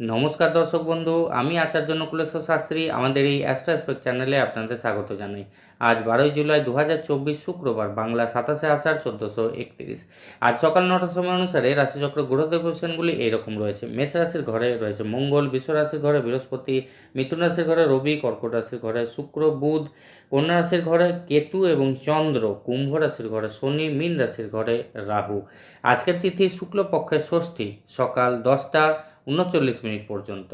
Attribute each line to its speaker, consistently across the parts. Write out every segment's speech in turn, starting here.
Speaker 1: নমস্কার দর্শক বন্ধু, আমি আচার্য নকুলেশ্বর শাস্ত্রী, আমাদের এই অ্যাস্ট্রো চ্যানেলে আপনাদের স্বাগত জানাই। আজ বারোই জুলাই দু হাজার চব্বিশ শুক্রবার, বাংলা সাতাশে আষাঢ় চোদ্দোশো একত্রিশ। আজ সকাল নটার সময় অনুসারে রাশিচক্র গ্রহদের পজিশনগুলি এইরকম রয়েছে। মেষ রাশির ঘরে রয়েছে মঙ্গল, বিশ্ব রাশির ঘরে বৃহস্পতি, মিথুন রাশির ঘরে রবি, কর্কট রাশির ঘরে শুক্র, বুধ, কন্যা রাশির ঘরে কেতু এবং চন্দ্র, কুম্ভ রাশির ঘরে শনি, মীন রাশির ঘরে রাহু। আজকের তিথি শুক্লপক্ষের ষষ্ঠী, সকাল দশটা উনচল্লিশ মিনিট পর্যন্ত।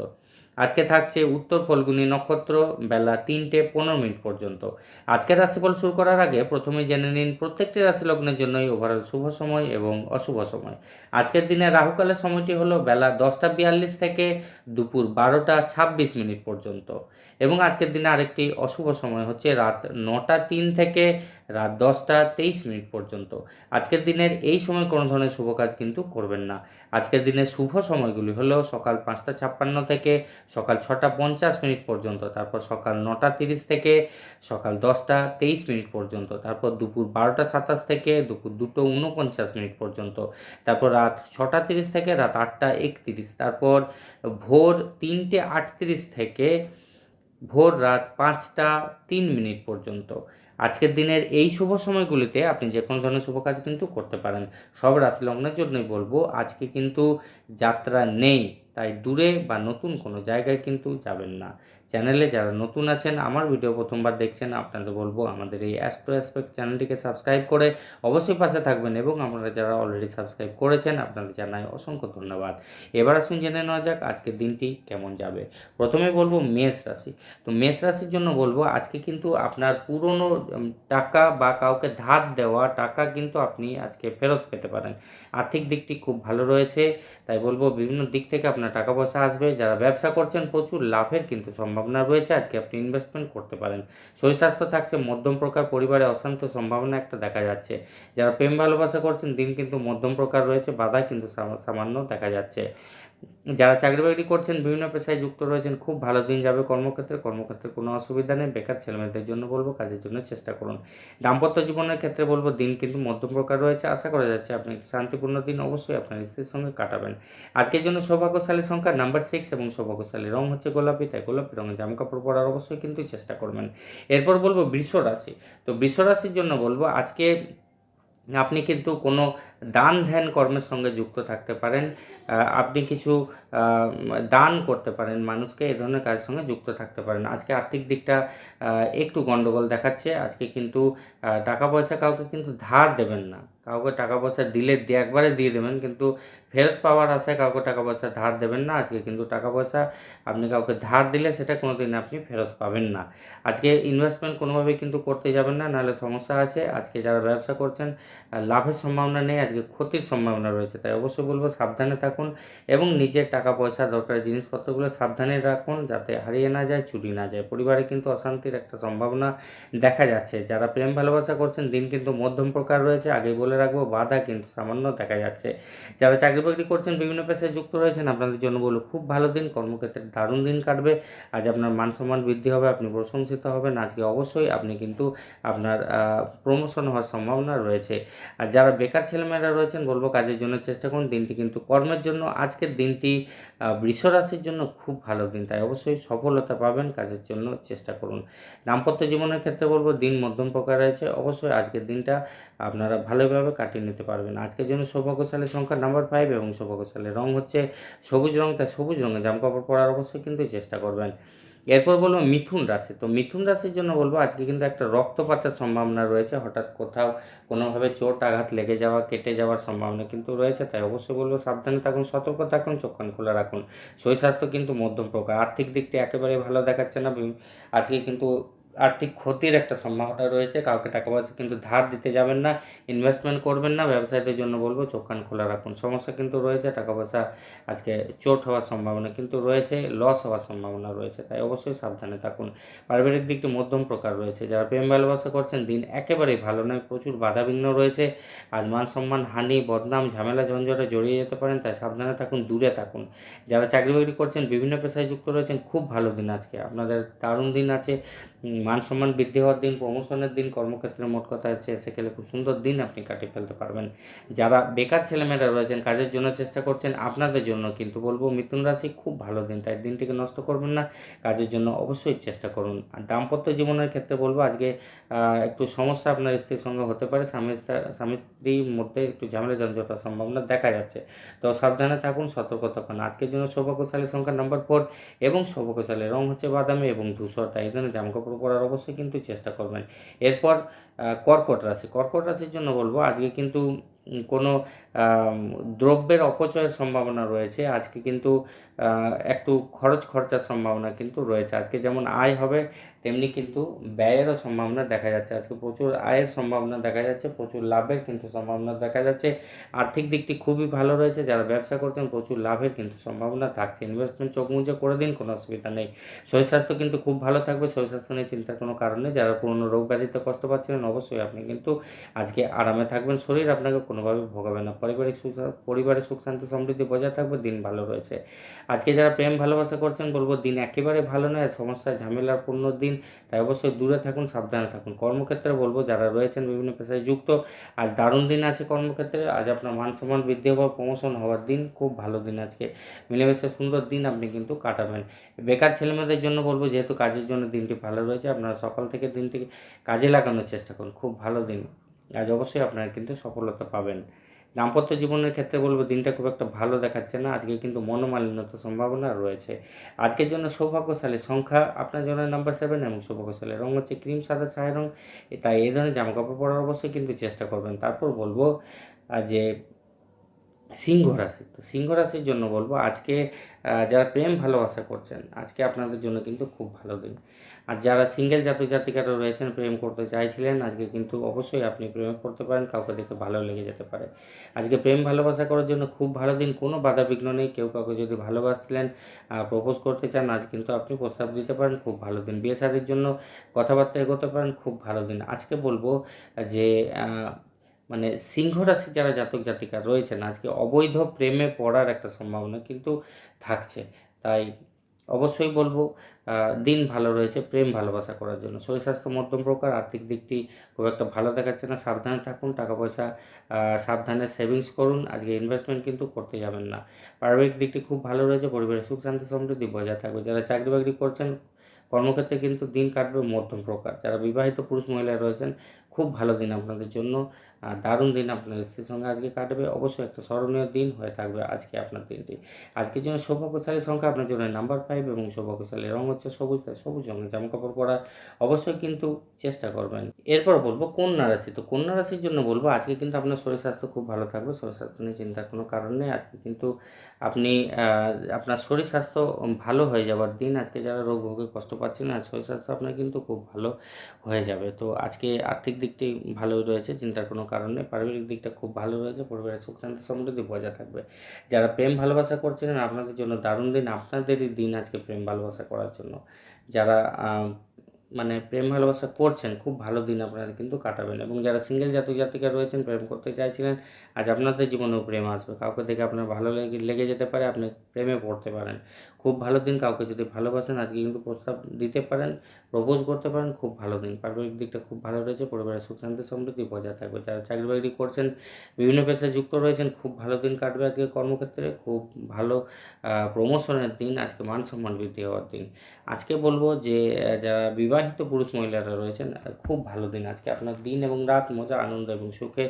Speaker 1: আজকে থাকছে উত্তর ফলগুনি নক্ষত্র, বেলা তিনটে পনেরো মিনিট পর্যন্ত। আজকের রাশিফল শুরু করার আগে প্রথমে জেনে নিন প্রত্যেকটি রাশি লগ্নের জন্যই ওভারঅল শুভ সময় এবং অশুভ সময়। আজকের দিনে রাহুকালের সময়টি হলো বেলা দশটা বিয়াল্লিশ থেকে দুপুর বারোটা ছাব্বিশ মিনিট পর্যন্ত। এবং আজকের দিনে আরেকটি অশুভ সময় হচ্ছে রাত নটা তিন থেকে রাত দশটা তেইশ মিনিট পর্যন্ত। আজকের দিনের এই সময় কোনো ধরনের শুভ কাজ কিন্তু করবেন না। আজকের দিনের শুভ সময়গুলি হলো সকাল পাঁচটা ছাপ্পান্ন থেকে সকাল ছটা পঞ্চাশ মিনিট পর্যন্ত, তারপর সকাল নটা তিরিশ থেকে সকাল দশটা তেইশ মিনিট পর্যন্ত, তারপর দুপুর বারোটা সাতাশ থেকে দুপুর দুটো উনপঞ্চাশ মিনিট পর্যন্ত, তারপর রাত ছটা তিরিশ থেকে রাত আটটা একতিরিশ, তারপর ভোর তিনটে আটত্রিশ থেকে ভোর রাত পাঁচটা তিন মিনিট পর্যন্ত। আজকের দিনের এই শুভ সময়গুলিতে আপনি যে কোনো ধরনের শুভ কাজ কিন্তু করতে পারেন। সব রাশি লগ্নের জন্যই বলব, আজকে কিন্তু যাত্রা নেই। তাই দূরে বা নতুন কোনো জায়গায় কিন্তু যাবেন না। চ্যানেলে যারা নতুন আছেন, আমার ভিডিও প্রথমবার দেখছেন, আপনাদের বলব আমাদের এই অ্যাস্ট্রো অ্যাসপেক্ট চ্যানেলটিকে সাবস্ক্রাইব করে অবশ্যই পাশে থাকবেন এবং আপনারা যারা অলরেডি সাবস্ক্রাইব করেছেন, আপনাদের জানাই অসংখ্য ধন্যবাদ। এবার আসুন জেনে নেওয়া যাক আজকের দিনটি কেমন যাবে। প্রথমে বলব মেষ রাশি। তো মেষ রাশির জন্য বলব, আজকে কিন্তু আপনার পুরনো টাকা বা কাউকে ধার দেওয়া, টাকা কিন্তু আপনি আজকে ফেরত পেতে পারেন। আর্থিক দিকটি খুব ভালো রয়েছে, তাই বলব বিভিন্ন দিক থেকে আপনার টাকা পয়সা আসবে। যারা ব্যবসা করছেন, প্রচুর লাভের কিন্তু সম্ভাবনা রয়েছে। আজকে আপনি ইনভেস্টমেন্ট করতে পারেন। শরীর স্বাস্থ্য থাকছে, মধ্যম প্রকার পরিবারে অশান্ত সম্ভাবনা একটা দেখা যাচ্ছে। যারা প্রেম ভালোবাসা করছেন, দিন কিন্তু মধ্যম প্রকার রয়েছে বাধা কিন্তু সামান্য দেখা যাচ্ছে। যারা চাকরি বাকরি করছেন, বিভিন্ন পেশায় যুক্ত রয়েছেন, খুব ভালো দিন যাবে কর্মক্ষেত্রে। কর্মক্ষেত্রে কোনো অসুবিধা নেই। বেকার ছেলেমেয়েদের জন্য বলব, কাজের জন্য চেষ্টা করুন। দাম্পত্য জীবনের ক্ষেত্রে বলব, দিন কিন্তু মধ্যম প্রকার রয়েছে। আশা করা যাচ্ছে আপনি শান্তিপূর্ণ দিন অবশ্যই আপনার স্ত্রীর সঙ্গে কাটাবেন। আজকের জন্য সৌভাগ্যশালী সংখ্যা নাম্বার সিক্স এবং সৌভাগ্যশালী রং হচ্ছে গোলাপি, তাই গোলাপি রঙের জামা কাপড় পরার অবশ্যই কিন্তু চেষ্টা করবেন। এরপর বলব বৃষ রাশি তো বৃষ রাশির জন্য বলব, আজকে আপনি কিন্তু কোনো দান ধ্যান কর্মের সঙ্গে যুক্ত থাকতে পারেন আপনি কিছু দান করতে পারেন, মানুষকে এ ধরনের কাজের সঙ্গে যুক্ত থাকতে পারেন। আজকে আর্থিক দিকটা একটু গণ্ডগোল দেখাচ্ছে, আজকে কিন্তু টাকা পয়সা কাউকে কিন্তু ধার দেবেন না। কাউকে টাকা পয়সা দিলে একবারে দিয়ে দেবেন, কিন্তু ফেরত পাওয়ার আশায় কাউকে টাকা পয়সা ধার দেবেন না আজকে, কিন্তু টাকা পয়সা আপনি কাউকে ধার দিলে সেটা কোনো দিন আপনি ফেরত পাবেন না। আজকে ইনভেস্টমেন্ট কোনোভাবেই কিন্তু করতে যাবেন না, নাহলে সমস্যা আছে। আজকে যারা ব্যবসা করছেন লাভের সম্ভাবনা নেই, আজকে ক্ষতির সম্ভাবনা রয়েছে, তাই অবশ্যই বলব সাবধানে থাকুন এবং নিজের টাকা পয়সা, দরকারি জিনিসপত্রগুলো সাবধানে রাখুন যাতে হারিয়ে না যায়, চুরি না যায়। পরিবারে কিন্তু অশান্তির একটা সম্ভাবনা দেখা যাচ্ছে। যারা প্রেম ভালোবাসা করছেন, দিন কিন্তু মধ্যম প্রকার রয়েছে, আগে বলে রাখব বাধা কিন্তু সামান্য দেখা যাচ্ছে। যারা চাকরি বাকরি করছেন বিভিন্ন পেশায় যুক্ত রয়েছেন আপনাদের জন্য বলব খুব ভালো দিন কর্মক্ষেত্রে দারুণ দিন কাটবে। আজ আপনার মান সম্মান বৃদ্ধি হবে আপনি প্রশংসিত হবেন। আজকে অবশ্যই আপনি কিন্তু আপনার প্রমোশন হওয়ার সম্ভাবনা রয়েছে। আর যারা বেকার ছেলেমেয়েরা রয়েছেন বলব কাজের জন্য চেষ্টা করুন দিনটি কিন্তু কর্মের জন্য আজকের দিনটি আহ, বৃষ রাশির জন্য খুব ভালো দিন। তাই অবশ্যই সফলতা পাবেন কাজের জন্য চেষ্টা করুন। দাম্পত্য জীবনের ক্ষেত্রে বলব দিন মধ্যম প্রকার রয়েছে। অবশ্যই আজকের দিনটা আপনারা ভালোভাবে কাটিয়ে নিতে পারবেন। আজকের জন্য সৌভাগ্যশালী সংখ্যা নাম্বার ফাইভ এবং সৌভাগ্যশালী রং হচ্ছে সবুজ রং, তাই সবুজ রঙের জামাকাপড় পরার অবশ্যই কিন্তু চেষ্টা করবেন। এরপর বলব মিথুন রাশি। তো মিথুন রাশির জন্য বলব আজকে কিন্তু একটা রক্তপাতের সম্ভাবনা রয়েছে। হঠাৎ কোথাও কোনোভাবে চোট আঘাত লেগে যাওয়া, কেটে যাওয়ার সম্ভাবনা কিন্তু রয়েছে, তাই অবশ্যই বলব সাবধানে থাকুন, সতর্ক থাকুন, চোখ কান খোলা রাখুন। শরীর স্বাস্থ্য কিন্তু মধ্যম প্রকার। আর্থিক দিকটি একেবারে ভালো দেখাচ্ছে না। আজকে কিন্তু আর্থিক ক্ষতির একটা সম্ভাবনা রয়েছে, কাউকে টাকা পয়সা কিন্তু ধার দিতে যাবেন না ইনভেস্টমেন্ট করবেন না, ব্যবসায়ীদের জন্য বলব চোখ কান খোলা রাখুন। সমস্যা কিন্তু রয়েছে, টাকা পয়সা আজকে চোট হওয়ার সম্ভাবনা কিন্তু রয়েছে লস হওয়ার সম্ভাবনা রয়েছে, তাই অবশ্যই সাবধানে থাকুন। পারিবারিক দিকটি মধ্যম প্রকার রয়েছে, যারা প্রেম ভালোবাসা করছেন, দিন একেবারেই ভালো নয়, প্রচুর বাধাবিঘ্ন রয়েছে, আজ মান সম্মান, হানি, বদনাম, ঝামেলা, ঝঞ্ঝটে জড়িয়ে যেতে পারেন, তাই সাবধানে থাকুন, দূরে থাকুন। যারা চাকরি বাকরি করছেন, বিভিন্ন পেশায় যুক্ত রয়েছেন, খুব ভালো দিন আজকে, আপনাদের দারুণ দিন আছে। মান সম্মান বৃদ্ধি হওয়ার দিন প্রমোশনের দিন কর্মক্ষেত্রে মোট কথা হচ্ছে এসে গেলে খুব সুন্দর দিন আপনি কাটিয়ে ফেলতে পারবেন। যারা বেকার ছেলেমেয়েরা রয়েছেন, কাজের জন্য চেষ্টা করছেন, আপনাদের জন্য কিন্তু বলব মিথুন রাশি খুব ভালো দিন। তাই দিনটিকে নষ্ট করবেন না, কাজের জন্য অবশ্যই চেষ্টা করুন। আর দাম্পত্য জীবনের ক্ষেত্রে বলব আজকে একটু সমস্যা আপনার স্ত্রীর সঙ্গে হতে পারে, স্বামী স্বামী স্ত্রীর মধ্যে একটু ঝামেলা ঝঞ্ঝটার সম্ভাবনা দেখা যাচ্ছে। তো সাবধানে থাকুন, সতর্ক থাকুন। আজকের জন্য সৌভাগ্যশালী সংখ্যা নাম্বার ফোর এবং সৌভাগ্যশালী রং হচ্ছে বাদামি এবং ধূসর, তাই জন্য জামাকাপড় পরার অবশ্যই কিন্তু চেষ্টা করবেন। এরপর কর্কট রাশি। কর্কট রাশির জন্য বলব, আজকে কিন্তু কোনো দ্রব্যের অপচয়ের সম্ভাবনা রয়েছে। আজকে কিন্তু একটু খরচ খরচার সম্ভাবনা কিন্তু রয়েছে। আজকে যেমন আয় হবে, তেমনি কিন্তু ব্যয়েরও সম্ভাবনা দেখা যাচ্ছে। আজকে প্রচুর আয়ের সম্ভাবনা দেখা যাচ্ছে, প্রচুর লাভের কিন্তু সম্ভাবনা দেখা যাচ্ছে। আর্থিক দিকটি খুবই ভালো রয়েছে, যারা ব্যবসা করছেন প্রচুর লাভের কিন্তু সম্ভাবনা থাকছে। ইনভেস্টমেন্ট চোখ মুজে করে দিন, কোনো অসুবিধা নেই। শরীর স্বাস্থ্য কিন্তু খুব ভালো থাকবে, শরীর স্বাস্থ্য নিয়ে চিন্তার কোনো কারণ নেই। যারা পুরনো রোগ ব্যাধিতে কষ্ট পাচ্ছিলেন অবশ্যই আপনি কিন্তু আজকে আরামে থাকবেন, শরীর আপনাকে কোনোভাবে ভোগাবে না। পারিবারিক সুখ পরিবারের সুখ শান্তি, সমৃদ্ধি বজায় থাকবে, দিন ভালো রয়েছে। আজকে যারা প্রেম, ভালোবাসা করছেন, বলব দিন একেবারে ভালো নয়, সমস্যায় ঝামেলার পূর্ণ দিন, তাই অবশ্যই দূরে থাকুন, সাবধানে থাকুন। কর্মক্ষেত্রে বলব যারা রয়েছেন, বিভিন্ন পেশায় যুক্ত, আজ দারুণ দিন আছে কর্মক্ষেত্রে, আজ আপনার মান সম্মান বৃদ্ধি হওয়ার প্রমোশন হওয়ার দিন, খুব ভালো দিন আজকে। মিলেমিশে সুন্দর দিন আপনি কিন্তু কাটাবেন। বেকার ছেলেমেয়েদের জন্য বলব, যেহেতু কাজের জন্য দিনটি ভালো রয়েছে, আপনারা সকাল থেকে দিনটিকে কাজে লাগানোর চেষ্টা করুন খুব ভালো দিন। আজ অবশ্যই আপনারা কিন্তু সফলতা পাবেন। দাম্পত্য জীবনের ক্ষেত্রে বলব, দিনটা খুব একটা ভালো দেখাচ্ছে না, আজকে কিন্তু মনোমালিন্যতার সম্ভাবনা রয়েছে। আজকের জন্য সৌভাগ্যশালী সংখ্যা আপনার জন্য নাম্বার সেভেন এবং সৌভাগ্যশালী রং হচ্ছে ক্রিম, সাদা, ছায়া রং। তাই এই ধরনের জামাকাপড় পরার অবশ্যই কিন্তু চেষ্টা করবেন। তারপর বলব যে সিংহ রাশি, তো সিংহ রাশির জন্য বলব, আজকে যারা প্রেম ভালোবাসা করছেন, আজকে আপনাদের জন্য কিন্তু খুব ভালো দিন। আর যারা সিঙ্গেল জাতক জাতিকারা রয়েছেন, প্রেম করতে চাইছিলেন, আজকে কিন্তু অবশ্যই আপনি প্রেমে করতে পারেন, কাউকে দেখে ভালো লেগে যেতে পারে। আজকে প্রেম ভালোবাসা করার জন্য খুব ভালো দিন, কোনো বাধা বিঘ্ন নেই, কেউ কাউকে যদি ভালোবাসছিলেন প্রপোজ করতে চান, আজ কিন্তু আপনি প্রস্তাব দিতে পারেন, খুব ভালো দিন। বিয়ে শাদির জন্য কথাবার্তা এগোতে পারেন, খুব ভালো দিন। আজকে বলব যে মানে সিংহ রাশি যারা জাতক জাতিকা রয়েছেন, আজকে অবৈধ প্রেমে পড়ার একটা সম্ভাবনা কিন্তু থাকছে। তাই অবশ্যই বলব দিন ভালো রয়েছে, প্রেম ভালোবাসা করার জন্য। শরীর স্বাস্থ্য মধ্যম প্রকার, আর্থিক দিকটি খুব একটা ভালো দেখাচ্ছে না, সাবধানে থাকুন, টাকা পয়সা সাবধানে সেভিংস করুন, আজকে ইনভেস্টমেন্ট কিন্তু করতে যাবেন না। পারিবারিক দিকটি খুব ভালো রয়েছে, পরিবারের সুখ, শান্তি, সমৃদ্ধি, বজায় থাকবে। যারা চাকরি বাকরি করছেন, কর্মক্ষেত্রে কিন্তু দিন কাটবে মধ্যম প্রকার। যারা বিবাহিত পুরুষ মহিলা রয়েছেন, খুব ভালো দিন আপনাদের জন্য। আর দারুণ দিন আপনার স্ত্রীর সঙ্গে আজকে কাটবে। অবশ্যই একটা স্মরণীয় দিন হয়ে থাকবে আজকে আপনার দিনটি। আজকের জন্য সৌভাগ্যশালী সংখ্যা আপনার জন্য নাম্বার ফাইভ এবং সৌভাগ্যশালী রং হচ্ছে সবুজ সবুজ রঙের জামা কাপড় পরা। অবশ্যই কিন্তু চেষ্টা করবেন। এরপর বলব কন্যা রাশি। তো কন্যা রাশির জন্য বলব আজকে কিন্তু আপনার শরীর স্বাস্থ্য খুব ভালো থাকবে। শরীর স্বাস্থ্য নিয়ে চিন্তার কোনো কারণ নেই। আজকে কিন্তু আপনি আপনার শরীর স্বাস্থ্য ভালো হয়ে যাওয়ার দিন। আজকে যারা রোগ ভোগে কষ্ট পাচ্ছেন আর শরীর স্বাস্থ্য আপনার কিন্তু খুব ভালো হয়ে যাবে। তো আজকে আর্থিক দিকটি ভালোই রয়েছে, চিন্তার কোনো কারণ পারিবারিক দিকটা খুব ভালো রয়েছে, পরিবারের সুখ শান্তি সমৃদ্ধি বজায় থাকবে। যারা প্রেম ভালোবাসা করছিলেন আপনাদের জন্য দারুণ দিন। আপনাদেরই দিন আজকে প্রেম ভালোবাসা করার জন্য। যারা মানে প্রেম ভালোবাসা করছেন, খুব ভালো দিন আপনারা কিন্তু কাটাবেন। এবং যারা সিঙ্গেল জাতক জাতিকা রয়েছেন, প্রেম করতে চাইছিলেন, আজ আপনাদের জীবনেও প্রেম আসবে। কাউকে দেখে আপনার ভালো লেগে লেগে যেতে পারে, আপনি প্রেমে পড়তে পারেন। খুব ভালো দিন কাউকে যদি ভালোবাসেন, আজকে কিন্তু প্রস্তাব দিতে পারেন প্রপোজ করতে পারেন, খুব ভালো দিন। পারিবারিক দিকটা খুব ভালো রয়েছে, পরিবারের সুখ, শান্তি, সমৃদ্ধি বজায় থাকবে। যারা চাকরি বাকরি করছেন, বিভিন্ন পেশায় যুক্ত রয়েছেন, খুব ভালো দিন কাটবে আজকে কর্মক্ষেত্রে, খুব ভালো প্রমোশনের দিন, আজকে মান সম্মান বৃদ্ধি হওয়ার দিন। আজকে বলব যে যারা যারা বিবাহিত পুরুষ মহিলারা রয়েছেন। খুব ভালো দিন আজকে। আপনার দিন এবং রাত মজা, আনন্দ এবং সুখে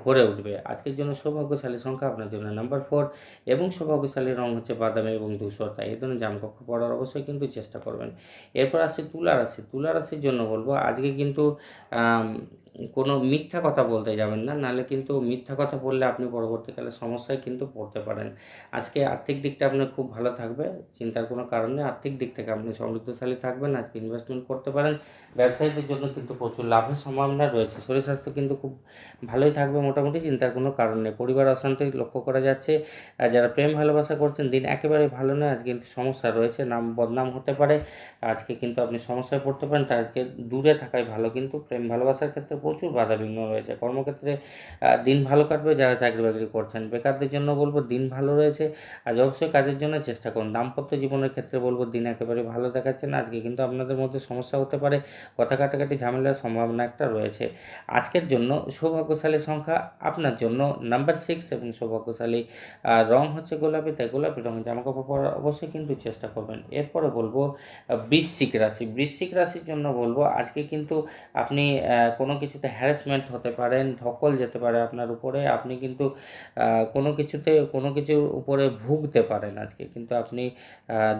Speaker 1: ভরে উঠবে। আজকের জন্য সৌভাগ্যশালী সংখ্যা আপনার জন্য নাম্বার ফোর এবং সৌভাগ্যশালী রং হচ্ছে বাদামি এবং ধূসর। তাই এই ধরনের জামাকাপড় পরার অবশ্যই কিন্তু চেষ্টা করবেন। এরপর আসছে তুলা রাশি। তুলা রাশির জন্য বলব, আজকে কিন্তু কোনো মিথ্যা কথা বলতে যাবেন না। নাহলে কিন্তু মিথ্যা কথা বললে আপনি পরবর্তীকালে সমস্যায় কিন্তু পড়তে পারেন। আজকে আর্থিক দিকটা আপনার খুব ভালো থাকবে, চিন্তার কোনো কারণে আর্থিক দিক থেকে আপনি সমৃদ্ধশালী থাকবেন। আজকে ইনভেস্টমেন্ট করতে পারেন। ব্যবসায়ীদের জন্য কিন্তু প্রচুর লাভের সম্ভাবনা রয়েছে। শরীর স্বাস্থ্য কিন্তু খুব ভালোই থাকবে মোটামুটি, চিন্তার কোনো কারণ নেই। পরিবার অশান্তি লক্ষ্য করা যাচ্ছে। যারা প্রেম ভালোবাসা করছেন, দিন একেবারে ভালো নয়, আজকে কিন্তু সমস্যা রয়েছে। নাম বদনাম হতে পারে। আজকে কিন্তু আপনি সমস্যায় পড়তে পারেন তাদেরকে দূরে থাকাই ভালো। কিন্তু প্রেম ভালোবাসার ক্ষেত্রে প্রচুর বাধা বিঘ্ন রয়েছে। কর্মক্ষেত্রে দিন ভালো কাটবে, যারা চাকরি বাকরি করছেন। বেকারদের জন্য বলব, দিন ভালো রয়েছে। আজ অবশ্যই কাজের জন্য চেষ্টা করুন। দাম্পত্য জীবনের ক্ষেত্রে বলব, দিন একেবারে ভালো দেখাচ্ছে না। আজকে কিন্তু আপনাদের মধ্যে সমস্যা হতে পারে। কথা কাটাকাটি ঝামেলার সম্ভাবনা একটা রয়েছে। আজকের জন্য সৌভাগ্যশালী সংখ্যা আপনার জন্য নাম্বার সিক্স এবং সৌভাগ্যশালী রং হচ্ছে গোলাপি, তাই গোলাপি রঙের জামাকাপড় পরার অবশ্যই কিন্তু চেষ্টা করবেন। এরপরে বলব বৃশ্চিক রাশি। বৃশ্চিক রাশির জন্য বলব, আজকে কিন্তু আপনি কোনো কিছুতে হ্যারাসমেন্ট হতে পারেন, ধকল যেতে পারে আপনার উপরে। আপনি কিন্তু কোনো কিছুতে, কোনো কিছুর উপরে ভুগতে পারেন আজকে। কিন্তু আপনি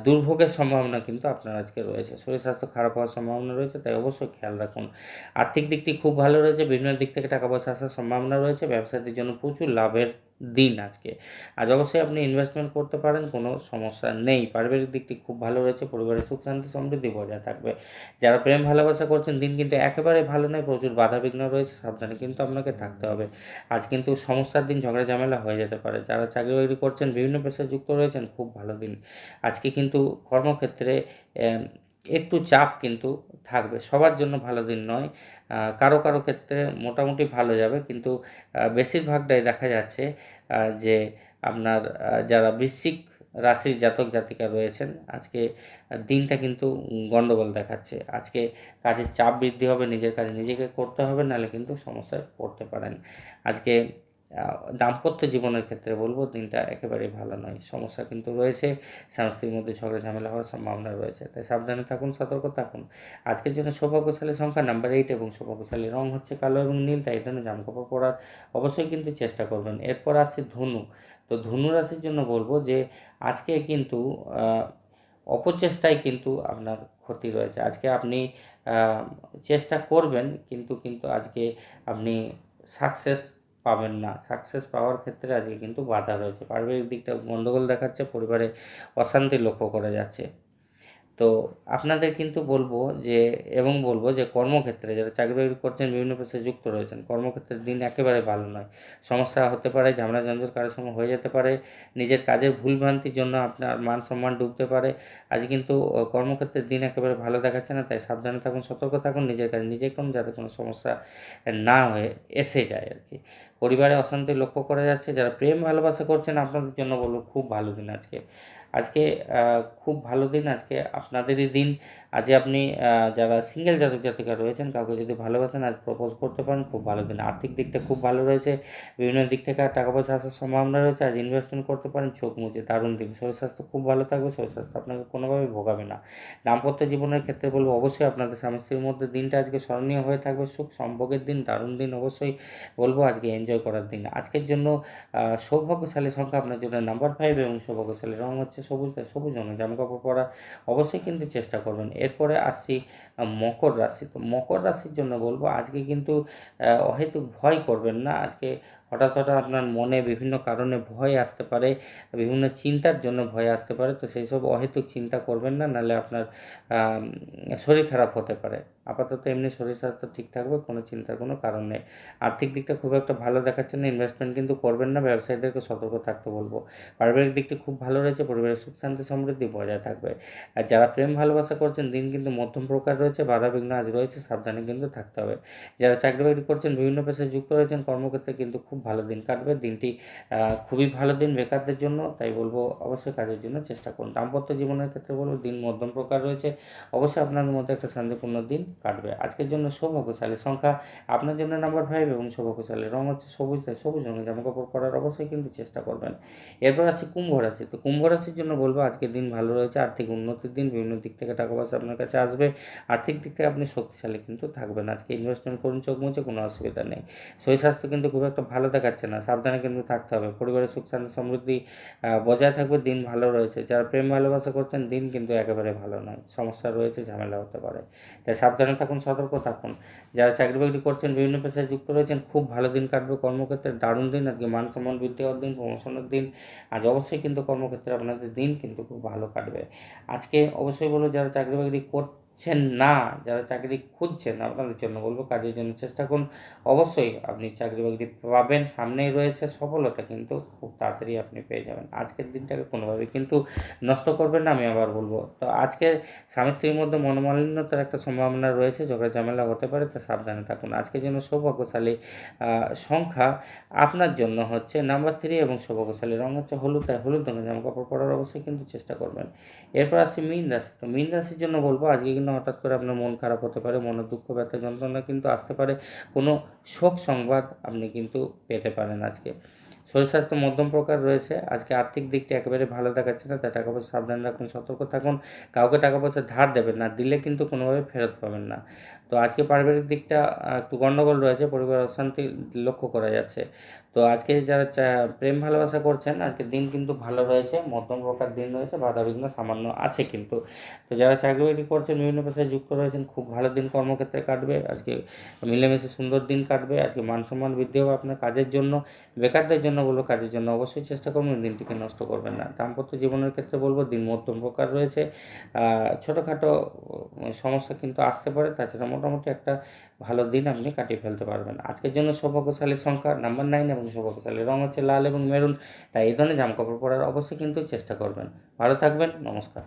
Speaker 1: দুর্ভোগের সম্ভাবনা কিন্তু আপনার আজকে রয়েছে। শরীর স্বাস্থ্য খারাপ হওয়ার সম্ভাবনা রয়েছে, তাই অবশ্যই খেয়াল রাখুন। আর্থিক দিকটি খুব ভালো রয়েছে, বিভিন্ন দিক থেকে টাকা পয়সা আসার সম্ভাবনা রয়েছে, ব্যবসায়ীদের জন্য প্রচুর লাভের দিন আজকে। আজ অবশ্যই আপনি ইনভেস্টমেন্ট করতে পারেন, কোনো সমস্যা নেই। পারিবারিক দিকটি খুব ভালো রয়েছে, পরিবারের সুখ শান্তি সমৃদ্ধি বজায় থাকবে। যারা প্রেম ভালোবাসা করছেন, দিন কিন্তু একেবারে ভালো নয়, প্রচুর বাধা বিঘ্ন রয়েছে, সাবধানে কিন্তু আপনাকে থাকতে হবে। আজ কিন্তু সমস্যার দিন, ঝগড়া ঝামেলা হয়ে যেতে পারে। যারা চাকরি বাকরি করছেন, বিভিন্ন পেশায় যুক্ত রয়েছেন, খুব ভালো দিন। আজকে কিন্তু কর্মক্ষেত্রে একটু চাপ কিন্তু থাকবে। সবার জন্য ভালো দিন নয়। কারও কারও ক্ষেত্রে মোটামুটি ভালো যাবে। কিন্তু বেশিরভাগটাই দেখা যাচ্ছে যে আপনার যারা বৃশ্চিক রাশির জাতক জাতিকা রয়েছেন, আজকে দিনটা কিন্তু গন্ডগোল দেখাচ্ছে। আজকে কাজের চাপ বৃদ্ধি হবে, নিজের কাজ নিজেকে করতে হবে, নাহলে কিন্তু সমস্যায় পড়তে পারেন। আজকে দাম্পত্য জীবনের ক্ষেত্রে বলব দিনটা একেবারেই ভালো নয়। সমস্যা কিন্তু রয়েছে স্বামী স্ত্রীর মধ্যে ঝগড়া, ঝামেলা হওয়ার সম্ভাবনা রয়েছে। তাই সাবধানে থাকুন, সতর্ক থাকুন। আজকের জন্য সৌভাগ্যশালী সংখ্যা নাম্বার এইট এবং সৌভাগ্যশালী রং হচ্ছে কালো এবং নীল, তাই ধরনের জামাকাপড় পরার অবশ্যই কিন্তু চেষ্টা করবেন। এরপর আসছে ধনু। তো ধনু রাশির জন্য বলব যে, আজকে কিন্তু অপচেষ্টায় কিন্তু আপনার ক্ষতি রয়েছে। আজকে আপনি চেষ্টা করবেন কিন্তু কিন্তু আজকে আপনি সাকসেস পাবেন না। সাকসেস পাওয়ার ক্ষেত্রে আজকে কিন্তু বাধা রয়েছে। পারিবারিক দিকটা গণ্ডগোল দেখাচ্ছে, পরিবারে অশান্তি লক্ষ্য করা যাচ্ছে। তো আপনাদের কিন্তু বলব যে, এবং বলব যে কর্মক্ষেত্রে যারা চাকরি বাকরি করছেন, বিভিন্ন পেশায় যুক্ত রয়েছেন, কর্মক্ষেত্রের দিন একেবারে ভালো নয়। সমস্যা হতে পারে ঝামেলা ঝঞ্ঝট কারোর সঙ্গে হয়ে যেতে পারে, নিজের কাজের ভুলভ্রান্তির জন্য আপনার মান সম্মান ডুবতে পারে। আজ কিন্তু কর্মক্ষেত্রের দিন একেবারে ভালো দেখাচ্ছে না, তাই সাবধানে থাকুন, সতর্ক থাকুন, নিজের কাজ নিজে করুন, যাতে কোনো সমস্যা না হয়ে এসে যায় আর কি। পরিবারে অশান্তি লক্ষ্য করা যাচ্ছে, যারা প্রেম ভালোবাসা করছেন, আপনাদের জন্য বলব খুব ভালো দিন আজকে। আজকে আহ, খুব ভালো দিন। আজকে আপনাদেরই দিন। আজকে আপনি যারা সিঙ্গেল জাতক জাতিকা রয়েছেন, কাউকে যদি ভালোবাসেন আজ প্রপোজ করতে পারেন, খুব ভালো। দিন আর্থিক দিকটা খুব ভালো রয়েছে, বিভিন্ন দিক থেকে টাকা পয়সা আসার সম্ভাবনা রয়েছে আজ ইনভেস্টমেন্ট করতে পারেন, চোখ মুছে দারুণ দিন। শরীর স্বাস্থ্য খুব ভালো থাকবে, শরীর স্বাস্থ্য আপনাকে কোনোভাবে ভোগাবে না। দাম্পত্য জীবনের ক্ষেত্রে বলব, অবশ্যই আপনাদের স্বামী স্ত্রীর মধ্যে দিনটা আজকে স্মরণীয় হয়ে থাকবে। সুখ সম্ভোগের দিন, দারুণ দিন অবশ্যই বলব, আজকে এনজয় করার দিন। আজকের জন্য সৌভাগ্যশালী সংখ্যা আপনার জন্য নাম্বার ফাইভ এবং সৌভাগ্যশালী রং হচ্ছে সবুজ সবুজ রঙের জামা কাপড় পরা। অবশ্যই কিন্তু চেষ্টা করবেন। এরপরে আহ, মকর রাশি। তো মকর রাশির জন্য বলব, আজকে কিন্তু অহেতুক ভয় করবেন না। আজকে হঠাৎ হঠাৎ আপনার মনে বিভিন্ন কারণে ভয় আসতে পারে, বিভিন্ন চিন্তার জন্য ভয় আসতে পারে। তো সেই সব অহেতুক চিন্তা করবেন না, নাহলে আপনার শরীর খারাপ হতে পারে। আপাতত এমনি শরীর স্বাস্থ্য ঠিক থাকবে, কোনো চিন্তার কোনো কারণ নেই। আর্থিক দিকটা খুব একটা ভালো দেখাচ্ছে না ইনভেস্টমেন্ট কিন্তু করবেন না, ব্যবসায়ীদেরকে সতর্ক থাকতে বলব। পারিবারিক দিকটি খুব ভালো রয়েছে, পরিবারের সুখ শান্তি সমৃদ্ধি বজায় থাকবে। আর যারা প্রেম ভালোবাসা করছেন, দিন কিন্তু মধ্যম প্রকার রয়েছে বাধা বিঘ্ন আজ রয়েছে, সাবধানে কিন্তু থাকতে হবে। যারা চাকরি বাকরি করছেন, বিভিন্ন পেশায় যুক্ত রয়েছেন, কর্মক্ষেত্রে কিন্তু খুব ভালো দিন কাটবে। দিনটি খুবই ভালো দিন বেকারদের জন্য, তাই বলব অবশ্যই কাজের জন্য চেষ্টা করুন। দাম্পত্য জীবনের ক্ষেত্রে বলব, দিন মধ্যম প্রকার রয়েছে। অবশ্যই আপনাদের মধ্যে একটা শান্তিপূর্ণ দিন কাটবে। আজকের জন্য সৌভাগ্যশালী সংখ্যা, আপনার জন্য নাম্বার ফাইভ এবং সৌভাগ্যশালী রং হচ্ছে সবুজ, তাই সবুজ রঙের জামা কাপড় পরার অবশ্যই কিন্তু চেষ্টা করবেন। এরপর আসি কুম্ভ রাশি। তো কুম্ভ রাশির জন্য বলব, আজকের দিন ভালো রয়েছে, আর্থিক উন্নতির দিন, বিভিন্ন দিক থেকে টাকা পয়সা আপনার কাছে আসবে। আর্থিক দিক থেকে আপনি শক্তিশালী কিন্তু থাকবেন। আজকে ইনভেস্টমেন্ট করুন, চোখ মুছে কোনো অসুবিধা নেই। শরীর স্বাস্থ্য কিন্তু খুব একটা ভালো দেখাচ্ছে না। সাবধানে কিন্তু থাকতে হবে। পরিবারের সুখ, শান্তি, সমৃদ্ধি বজায় থাকবে। দিন ভালো রয়েছে। যারা প্রেম ভালোবাসা করছেন, দিন কিন্তু একেবারে ভালো নয়। সমস্যা রয়েছে, ঝামেলা হতে পারে। তাই সাবধানে থাকুন, সতর্ক থাকুন। যারা চাকরি বাকরি করছেন, বিভিন্ন পেশায় যুক্ত রয়েছেন, খুব ভালো দিন কাটবে। কর্মক্ষেত্রে দারুণ দিন। আজকে মান সম্মান বৃদ্ধি হওয়ার দিন প্রমোশনের দিন। আজ অবশ্যই কিন্তু কর্মক্ষেত্রে আপনাদের দিন কিন্তু খুব ভালো কাটবে। আজকে অবশ্যই বলব, যারা চাকরি বাকরি করছেন না, যারা চাকরি খুঁজছেন আপনাদের জন্য বলব, কাজের জন্য চেষ্টা করুন। অবশ্যই আপনি চাকরি বাকরি পাবেন, সামনেই রয়েছে সফলতা, কিন্তু খুব তাড়াতাড়ি আপনি পেয়ে যাবেন। আজকের দিনটাকে কোনোভাবে কিন্তু নষ্ট করবেন না, আমি আবার বলব। তো আজকে স্বামী স্ত্রীর মধ্যে মনোমালিন্যতার একটা সম্ভাবনা রয়েছে, ঝগড়া ঝামেলা হতে পারে, তা সাবধানে থাকুন। আজকের জন্য সৌভাগ্যশালী সংখ্যা আপনার জন্য হচ্ছে নাম্বার থ্রি এবং সৌভাগ্যশালী রঙ হচ্ছে হলুদ, তাই হলুদ রঙের জামা কাপড় পরার অবশ্যই কিন্তু চেষ্টা করবেন। এরপর আসি মীন রাশি। তো মীন রাশির জন্য বলব, আজকে কিন্তু জন্য হঠাৎ করে আপনার মন খারাপ হতে পারে, মনের দুঃখ, ব্যথা, যন্ত্রণা কিন্তু আসতে পারে, কোনো শোক সংবাদ আপনি কিন্তু পেতে পারেন আজকে। শরীর স্বাস্থ্য মধ্যম প্রকার রয়েছে, আজকে আর্থিক দিকটা একেবারে ভালো দেখাচ্ছে না, তাই টাকা পয়সা সাবধান রাখুন, সতর্ক থাকুন, কাউকে টাকা পয়সা ধার দেবেন না, দিলে কিন্তু কোনোভাবে ফেরত পাবেন না। তো আজকে পারিবারিক দিকটা একটু গণ্ডগোল রয়েছে পরিবার অশান্তি লক্ষ্য করা যাচ্ছে। তো আজকে যারা প্রেম ভালোবাসা করছেন, আজকের দিন কিন্তু ভালো রয়েছে মধ্যম প্রকার দিন রয়েছে বাধা বিঘ্ন সামান্য আছে কিন্তু। তো যারা চাকরি বাকরি করছেন, বিভিন্ন পেশায় যুক্ত রয়েছেন, খুব ভালো দিন কর্মক্ষেত্রে কাটবে, আজকে মিলেমিশে সুন্দর দিন কাটবে, আজকে মান সম্মান বৃদ্ধি হবে আপনার কাজের জন্য, বেকারদের জন্য বলব কাজের জন্য অবশ্যই চেষ্টা করবেন, দিনটিকে নষ্ট করবেন না। দাম্পত্য জীবনের ক্ষেত্রে বলব, দিন মধ্যম প্রকার রয়েছে। ছোটোখাটো সমস্যা কিন্তু আসতে পারে, তাছাড়া মোটামুটি একটা ভালো দিন আপনি কাটিয়ে ফেলতে পারবেন। আজকের জন্য সৌভাগ্যশালীর সংখ্যা নাম্বার নাইন এবং সৌভাগ্যশালীর রং হচ্ছে লাল এবং মেরুন। তাই এই ধরনের জামাকাপড় পরার অবশ্যই কিন্তু চেষ্টা করবেন। ভালো থাকবেন, নমস্কার।